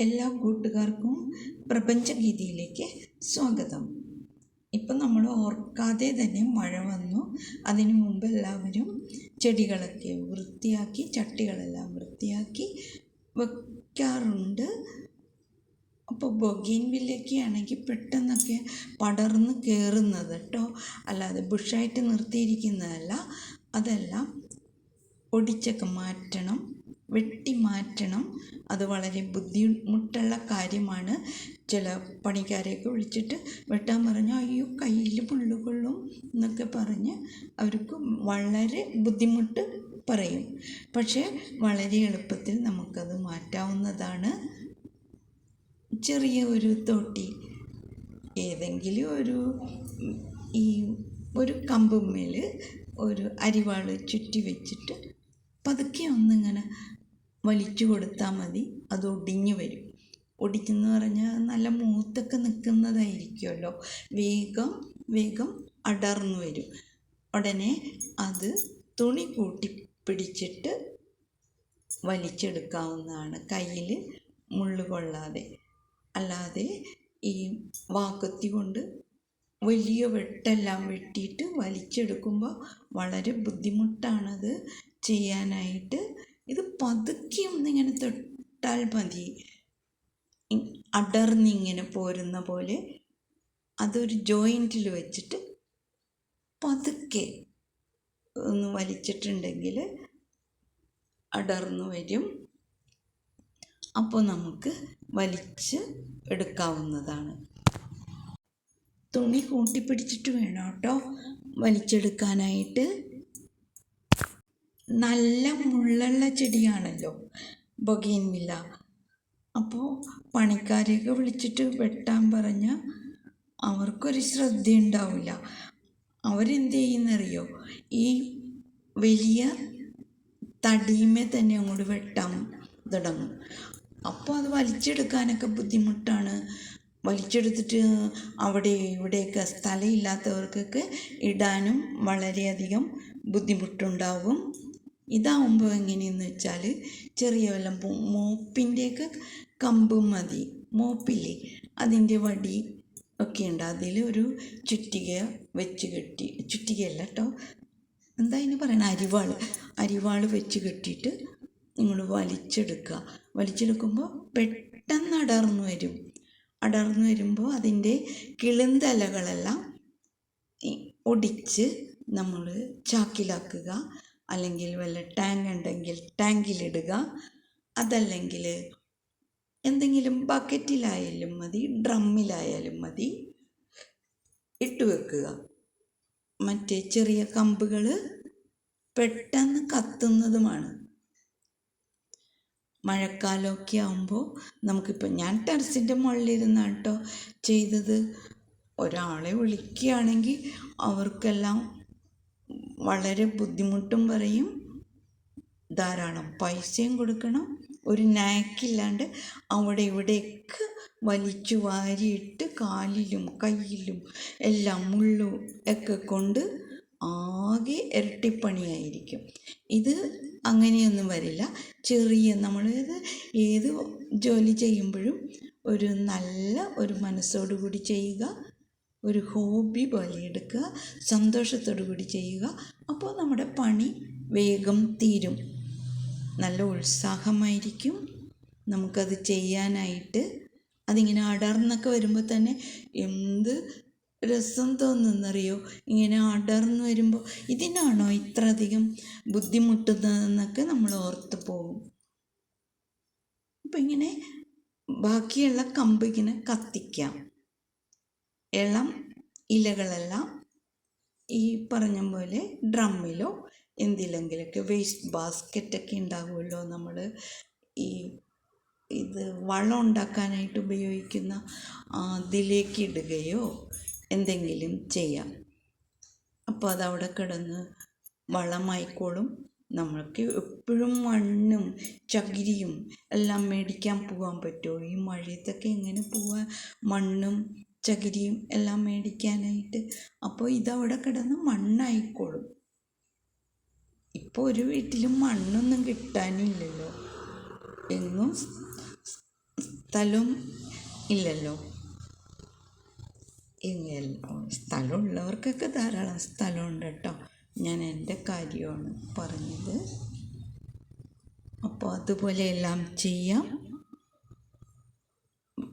എല്ലാ കൂട്ടുകാർക്കും പ്രപഞ്ചഗീതിയിലേക്ക് സ്വാഗതം. ഇപ്പം നമ്മൾ ഓർക്കാതെ തന്നെ മഴ വന്നു. അതിനു മുമ്പ് എല്ലാവരും ചെടികളൊക്കെ വൃത്തിയാക്കി ചട്ടികളെല്ലാം വൃത്തിയാക്കി വയ്ക്കാറുണ്ട്. അപ്പോൾ ബൊഗീൻവില്ലൊക്കെ ആണെങ്കിൽ പെട്ടെന്നൊക്കെ പടർന്ന് കയറുന്നത് കേട്ടോ. അല്ലാതെ ബുഷായിട്ട് നിർത്തിയിരിക്കുന്നതല്ല. അതെല്ലാം ഒടിച്ചൊക്കെ മാറ്റണം. വെട്ടി മാറ്റണം അത് വളരെ ബുദ്ധിമുട്ടുള്ള കാര്യമാണ്. ചില പണിക്കാരെയൊക്കെ വിളിച്ചിട്ട് വെട്ടാൻ പറഞ്ഞു അയ്യോ കയ്യിൽ പുള്ളുകൊള്ളും എന്നൊക്കെ പറഞ്ഞ് അവർക്ക് വളരെ ബുദ്ധിമുട്ട് പറയും. പക്ഷേ വളരെ എളുപ്പത്തിൽ നമുക്കത് മാറ്റാവുന്നതാണ്. ചെറിയ ഒരു തൊട്ടി ഏതെങ്കിലും ഒരു ഈ ഒരു കമ്പുമ്മേൽ ഒരു അരിവാൾ ചുറ്റി വെച്ചിട്ട് പതുക്കെ ഒന്നിങ്ങനെ വലിച്ചു കൊടുത്താൽ മതി അത് ഒടിഞ്ഞു വരും. ഒടിച്ചെന്ന് പറഞ്ഞാൽ നല്ല മൂത്തൊക്കെ നിൽക്കുന്നതായിരിക്കുമല്ലോ വേഗം വേഗം അടർന്നു വരും. ഉടനെ അത് തുണി കൂട്ടി പിടിച്ചിട്ട് വലിച്ചെടുക്കാവുന്നതാണ്. കയ്യിൽ മുള്ളു കൊള്ളാതെ. അല്ലാതെ ഈ വാക്കത്തി കൊണ്ട് വലിയ വെട്ടെല്ലാം വെട്ടിയിട്ട് വലിച്ചെടുക്കുമ്പോൾ വളരെ ബുദ്ധിമുട്ടാണത് ചെയ്യാനായിട്ട് ഇത് പതുക്കി ഒന്നിങ്ങനെ തൊട്ടാൽ മതി. അടർന്നിങ്ങനെ പോരുന്ന പോലെ അതൊരു ജോയിന്റിൽ വെച്ചിട്ട് പതുക്കെ ഒന്ന് വലിച്ചിട്ടുണ്ടെങ്കിൽ അടർന്നു വരും. അപ്പോൾ നമുക്ക് വലിച്ച് എടുക്കാവുന്നതാണ്. തുണി കൂട്ടിപ്പിടിച്ചിട്ട് വേണം കേട്ടോ വലിച്ചെടുക്കാനായിട്ട്. നല്ല മുള്ളുള്ള ചെടിയാണല്ലോ. ബൊഗീൻവില്ല അപ്പോൾ പണിക്കാരെയൊക്കെ വിളിച്ചിട്ട് വെട്ടാൻ പറഞ്ഞാൽ അവർക്കൊരു ശ്രദ്ധയുണ്ടാവില്ല. അവരെന്ത് ചെയ്യുന്നറിയോ ഈ വലിയ തടിയുമേ തന്നെ അങ്ങോട്ട് വെട്ടാൻ തുടങ്ങും. അപ്പോൾ അത് വലിച്ചെടുക്കാനൊക്കെ ബുദ്ധിമുട്ടാണ്. വലിച്ചെടുത്തിട്ട് അവിടെ ഇവിടെയൊക്കെ സ്ഥലമില്ലാത്തവർക്കൊക്കെ ഇടാനും വളരെയധികം ബുദ്ധിമുട്ടുണ്ടാകും ഇതാവുമ്പോൾ എങ്ങനെയെന്ന് വെച്ചാൽ ചെറിയ വല്ല മോപ്പിന്റെയൊക്കെ കമ്പ് മതി. മോപ്പില്ലേ? അതിന്റെ വടി ഒക്കെ ഉണ്ട്. അതിൽ ഒരു ചുറ്റിക വെച്ച് കെട്ടി ചുറ്റികയല്ല കേട്ടോ എന്താ അതിന് പറയണ? അരിവാൾ അരിവാൾ വെച്ച് കെട്ടിയിട്ട് നിങ്ങൾ വലിച്ചെടുക്കുക. വലിച്ചെടുക്കുമ്പോൾ പെട്ടെന്ന് അടർന്നു വരും. അടർന്നു വരുമ്പോൾ അതിന്റെ കിളുന്തലകളെല്ലാം ഒടിച്ച് നമ്മൾ ചാക്കിലാക്കുക. അല്ലെങ്കിൽ വല്ല ടാങ്ക് ഉണ്ടെങ്കിൽ ടാങ്കിലിടുക അതല്ലെങ്കിൽ എന്തെങ്കിലും ബക്കറ്റിലായാലും മതി ഡ്രമ്മിലായാലും മതി ഇട്ട് വെക്കുക. മറ്റേ ചെറിയ കമ്പുകൾ പെട്ടെന്ന് കത്തുന്നതുമാണ്. മഴക്കാലമൊക്കെ ആകുമ്പോൾ നമുക്കിപ്പോൾ ഞാൻ ടെറസിന്റെ മുകളിലിരുന്നാണ് കേട്ടോ ചെയ്തത്. ഒരാളെ വിളിക്കുകയാണെങ്കിൽ അവർക്കെല്ലാം വളരെ ബുദ്ധിമുട്ടും പറയും. ധാരാളം പൈസയും കൊടുക്കണം. ഒരു നാക്കില്ലാണ്ട് അവിടെ ഇവിടെയൊക്കെ വലിച്ചു വാരിയിട്ട് കാലിലും കയ്യിലും എല്ലാം മുള്ളും ഒക്കെ കൊണ്ട് ആകെ ഇരട്ടിപ്പണിയായിരിക്കും. ഇത് അങ്ങനെയൊന്നും വരില്ല. ചെറിയ നമ്മൾ ഏത് ജോലി ചെയ്യുമ്പോഴും ഒരു നല്ല ഒരു മനസ്സോടു കൂടി ചെയ്യുക. ഒരു ഹോബി പോലെ എടുക്കുക സന്തോഷത്തോടു കൂടി ചെയ്യുക. അപ്പോൾ നമ്മുടെ പണി വേഗം തീരും. നല്ല ഉത്സാഹമായിരിക്കും. നമുക്കത് ചെയ്യാനായിട്ട് അതിങ്ങനെ അടർന്നൊക്കെ വരുമ്പോൾ തന്നെ എന്ത് രസം തോന്നുന്നറിയോ? ഇങ്ങനെ അടർന്നു വരുമ്പോൾ ഇതിനാണോ ഇത്ര അധികം ബുദ്ധിമുട്ടുന്നതെന്നൊക്കെ നമ്മൾ ഓർത്ത് പോകും. അപ്പം ഇങ്ങനെ ബാക്കിയുള്ള കമ്പ് ഇങ്ങനെ കത്തിക്കാം. ഇളം ഇലകളെല്ലാം ഈ പറഞ്ഞ പോലെ ഡ്രമ്മിലോ എന്തിലെങ്കിലൊക്കെ വേസ്റ്റ് ബാസ്ക്കറ്റൊക്കെ ഉണ്ടാകുമല്ലോ നമ്മൾ ഈ ഇത് വളം ഉണ്ടാക്കാനായിട്ട് ഉപയോഗിക്കുന്ന അതിലേക്ക് ഇടുകയോ എന്തെങ്കിലും ചെയ്യാം. അപ്പോൾ അതവിടെ കിടന്ന് വളമായിക്കോളും. നമ്മൾക്ക് എപ്പോഴും മണ്ണും ചകിരിയും എല്ലാം മേടിക്കാൻ പോകാൻ പറ്റുമോ? ഈ മഴയത്തൊക്കെ എങ്ങനെ പോവാൻ മണ്ണും ചകിരിയും എല്ലാം മേടിക്കാനായിട്ട്. അപ്പോൾ ഇതവിടെ കിടന്ന് മണ്ണായിക്കോളും. ഇപ്പോൾ ഒരു വീട്ടിലും മണ്ണൊന്നും കിട്ടാനില്ലല്ലോ. എന്നും സ്ഥലം ഇല്ലല്ലോ. സ്ഥലമുള്ളവർക്കൊക്കെ ധാരാളം സ്ഥലമുണ്ട് കേട്ടോ. ഞാൻ എന്റെ കാര്യമാണ് പറഞ്ഞത്. അപ്പോൾ അതുപോലെ എല്ലാം ചെയ്യാം.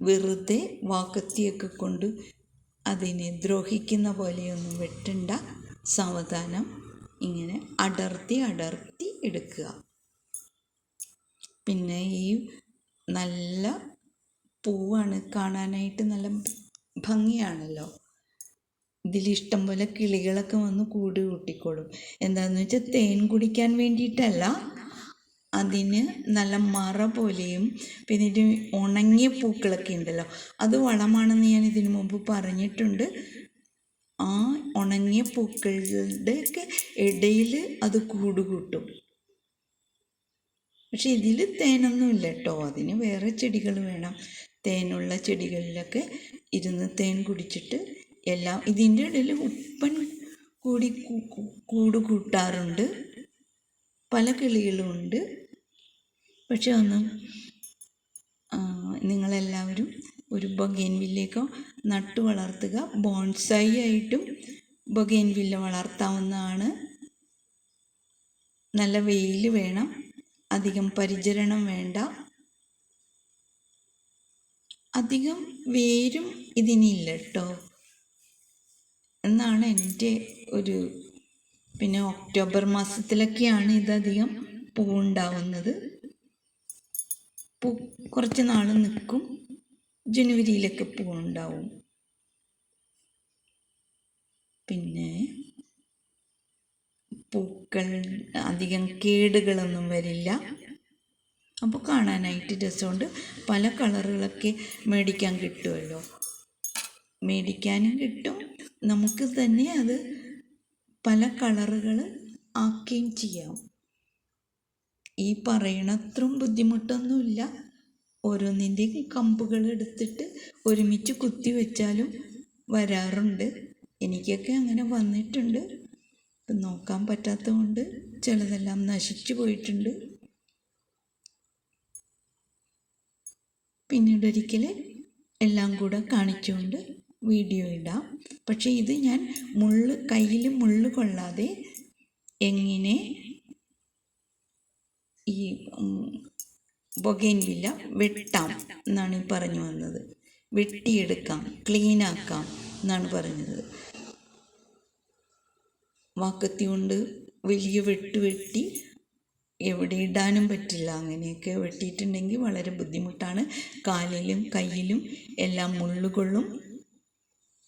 വെറുതെ വാക്കത്തിയൊക്കെ കൊണ്ട് അതിനെ ദ്രോഹിക്കുന്ന പോലെയൊന്നും വെട്ടണ്ട. സാവധാനം. ഇങ്ങനെ അടർത്തി അടർത്തി എടുക്കുക. പിന്നെ ഈ നല്ല പൂവാണ് കാണാനായിട്ട് നല്ല ഭംഗിയാണല്ലോ. ഇതിലിഷ്ടം പോലെ കിളികളൊക്കെ വന്ന് കൂട് കൂട്ടിക്കോളും. എന്താണെന്ന് വെച്ചാൽ തേൻ കുടിക്കാൻ വേണ്ടിയിട്ടല്ല. അതിന് നല്ല മറ പോലെയും പിന്നെ ഇത് ഉണങ്ങിയ പൂക്കളൊക്കെ ഉണ്ടല്ലോ. അത് വളമാണെന്ന് ഞാൻ ഇതിനു മുമ്പ് പറഞ്ഞിട്ടുണ്ട്. ആ ഉണങ്ങിയ പൂക്കളുടെ ഒക്കെ ഇടയിൽ അത് കൂടുകൂട്ടും. പക്ഷെ ഇതിൽ തേനൊന്നും ഇല്ല കേട്ടോ. അതിന് വേറെ ചെടികൾ വേണം. തേനുള്ള ചെടികളിലൊക്കെ ഇരുന്ന് തേൻ കുടിച്ചിട്ട് എല്ലാം ഇതിന്റെ ഇടയിൽ ഉപ്പൻ കൂടി കൂ- കൂ- കൂട് കൂട്ടാറുണ്ട്. പല കിളികളും ഉണ്ട്. പക്ഷെ ഒന്നും നിങ്ങളെല്ലാവരും ഒരു ബൊഗേൻവില്ലയൊക്കെ നട്ടു വളർത്തുക ബോൺസായി ആയിട്ടും ബൊഗേൻവില്ല വളർത്താവുന്നതാണ്. നല്ല വെയിൽ വേണം അധികം പരിചരണം വേണ്ട. അധികം വേരും ഇതിനില്ല കേട്ടോ എന്നാണ് എന്റെ ഒരു പിന്നെ ഒക്ടോബർ മാസത്തിലൊക്കെയാണ് ഇതധികം പൂവുണ്ടാവുന്നത്. പൂ കുറച്ച് നാൾ നിൽക്കും ജനുവരിയിലൊക്കെ പൂവുണ്ടാവും പിന്നെ പൂക്കൾ അധികം കേടുകളൊന്നും വരില്ല. അപ്പോൾ കാണാനായിട്ട് രസമുണ്ട്. പല കളറുകളൊക്കെ മേടിക്കാൻ കിട്ടുമല്ലോ മേടിക്കാനും കിട്ടും. നമുക്ക് തന്നെ അത് പല കളറുകൾ ആക്കുകയും ചെയ്യാം. ഈ പറയണത്രയും ബുദ്ധിമുട്ടൊന്നുമില്ല. ഓരോന്നിന്റെയും കമ്പുകൾ എടുത്തിട്ട് ഒരുമിച്ച് കുത്തി വെച്ചാലും വരാറുണ്ട്. എനിക്കൊക്കെ അങ്ങനെ വന്നിട്ടുണ്ട്. നോക്കാൻ പറ്റാത്തത് കൊണ്ട് ചിലതെല്ലാം നശിച്ചു പോയിട്ടുണ്ട്. പിന്നീട് ഒരിക്കൽ എല്ലാം കൂടെ കാണിച്ചുകൊണ്ട് വീഡിയോ ഇടാം. പക്ഷേ ഇത് ഞാൻ മുള്ള് കയ്യിൽ മുള്ള് കൊള്ളാതെ എങ്ങനെ ഈ ബൊഗൈൻവില്ല വെട്ടാം എന്നാണ് പറഞ്ഞു വന്നത്. വെട്ടിയെടുക്കാം ക്ലീനാക്കാം എന്നാണ് പറഞ്ഞത്. വാക്കത്തി കൊണ്ട് വലിയ വെട്ട് വെട്ടി എവിടെ ഇടാനും പറ്റില്ല. അങ്ങനെയൊക്കെ വെട്ടിയിട്ടുണ്ടെങ്കിൽ വളരെ ബുദ്ധിമുട്ടാണ്. കാലിലും കയ്യിലും എല്ലാം മുള്ളുകൊള്ളും.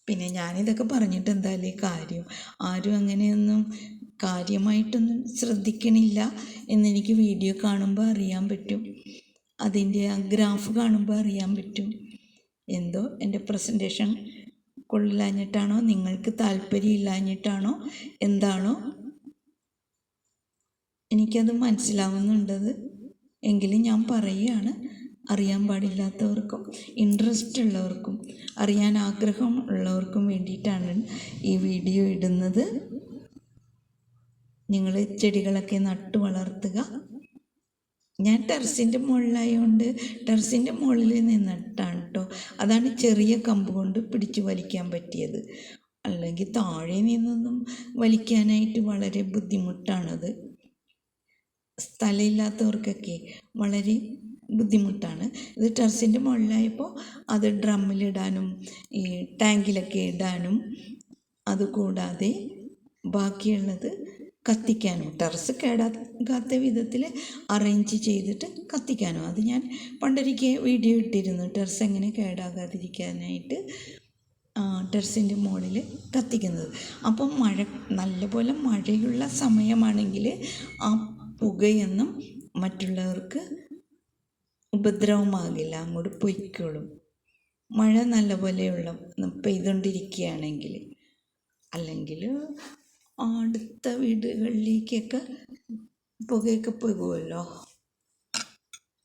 പിന്നെ ഞാനിതൊക്കെ പറഞ്ഞിട്ട് എന്തായാലും കാര്യം? ആരും അങ്ങനെയൊന്നും കാര്യമായിട്ടൊന്നും ശ്രദ്ധിക്കണില്ല എന്നെനിക്ക് വീഡിയോ കാണുമ്പോൾ അറിയാൻ പറ്റും. അതിന്റെ ആ ഗ്രാഫ് കാണുമ്പോൾ അറിയാൻ പറ്റും. എന്തോ എന്റെ പ്രസന്റേഷൻ കൊള്ളില്ലാഞ്ഞിട്ടാണോ നിങ്ങൾക്ക് താല്പര്യമില്ലാഞ്ഞിട്ടാണോ? എന്താണോ? എനിക്കത് മനസ്സിലാവുന്നുണ്ടത്. എങ്കിലും ഞാൻ പറയുകയാണ് അറിയാൻ പാടില്ലാത്തവർക്കും ഇൻട്രസ്റ്റ് ഉള്ളവർക്കും അറിയാൻ ആഗ്രഹം ഉള്ളവർക്കും വേണ്ടിയിട്ടാണ് ഈ വീഡിയോ ഇടുന്നത്. നിങ്ങൾ ചെടികളൊക്കെ നട്ടു വളർത്തുക. ഞാൻ ടെറസിന്റെ മുകളിലായതുകൊണ്ട് ടെറസിന്റെ മുകളിൽ നിന്നിട്ടാണ് കേട്ടോ അതാണ് ചെറിയ കമ്പ് കൊണ്ട് പിടിച്ചു വലിക്കാൻ പറ്റിയത്. അല്ലെങ്കിൽ താഴെ നിന്നൊന്നും വലിക്കാനായിട്ട് വളരെ ബുദ്ധിമുട്ടാണത്. സ്ഥലമില്ലാത്തവർക്കൊക്കെ വളരെ ബുദ്ധിമുട്ടാണ്. ഇത് ടെറസിന്റെ മുകളിലായപ്പോൾ അത് ഡ്രമ്മിലിടാനും ഈ ടാങ്കിലൊക്കെ ഇടാനും അതുകൂടാതെ ബാക്കിയുള്ളത് കത്തിക്കാനും. ടെറസ് കേടാകാത്ത വിധത്തിൽ അറേഞ്ച് ചെയ്തിട്ട് കത്തിക്കാനും. അത് ഞാൻ പണ്ടൊരിക്കൽ വീഡിയോ ഇട്ടിരുന്നു. ടെറസ് എങ്ങനെ കേടാകാതിരിക്കാനായിട്ട് ടെറസിന്റെ മുകളിൽ കത്തിക്കുന്നത്. അപ്പം മഴ നല്ലപോലെ മഴയുള്ള സമയമാണെങ്കിൽ ആ പുകയൊന്നും മറ്റുള്ളവർക്ക് ഉപദ്രവമാകില്ല. അങ്ങോട്ട് പൊയ്ക്കോളും. മഴ നല്ലപോലെയുള്ള പെയ്തുകൊണ്ടിരിക്കുകയാണെങ്കിൽ. അല്ലെങ്കിൽ അടുത്ത വീടുകളിലേക്കൊക്കെ പുകയൊക്കെ പോകുമല്ലോ.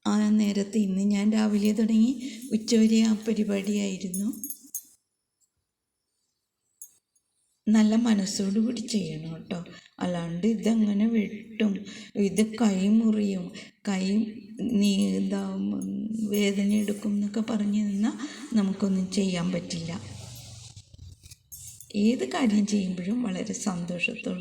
ആ നേരത്ത് ഇന്ന് ഞാൻ രാവിലെ തുടങ്ങി ഉച്ചവരെ ആ പരിപാടിയായിരുന്നു. നല്ല മനസ്സോടുകൂടി ചെയ്യണം കേട്ടോ. അല്ലാണ്ട് ഇതങ്ങനെ വെട്ടും. ഇത് കൈ മുറിയും. കൈ നീ എന്താ വേദന എടുക്കും എന്നൊക്കെ പറഞ്ഞു നിന്നാൽ നമുക്കൊന്നും ചെയ്യാൻ പറ്റില്ല. ഏത് കാര്യം ചെയ്യുമ്പോഴും വളരെ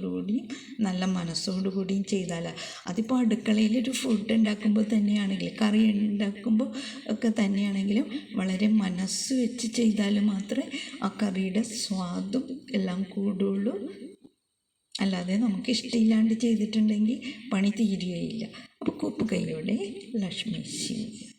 കൂടിയും നല്ല മനസ്സോടു കൂടിയും ചെയ്താൽ അതിപ്പോൾ അടുക്കളയിലൊരു ഫുഡ് ഉണ്ടാക്കുമ്പോൾ തന്നെയാണെങ്കിൽ കറി ഉണ്ടാക്കുമ്പോൾ ഒക്കെ തന്നെയാണെങ്കിലും വളരെ മനസ്സ് വെച്ച് ചെയ്താൽ മാത്രമേ ആ കറിയുടെ സ്വാദും എല്ലാം കൂടുള്ളൂ. അല്ലാതെ നമുക്ക് ഇഷ്ടമില്ലാണ്ട് ചെയ്തിട്ടുണ്ടെങ്കിൽ പണി തീരുകയില്ല. അപ്പോൾ കൂപ്പ് കൈയോടെ ലക്ഷ്മി ശിവ.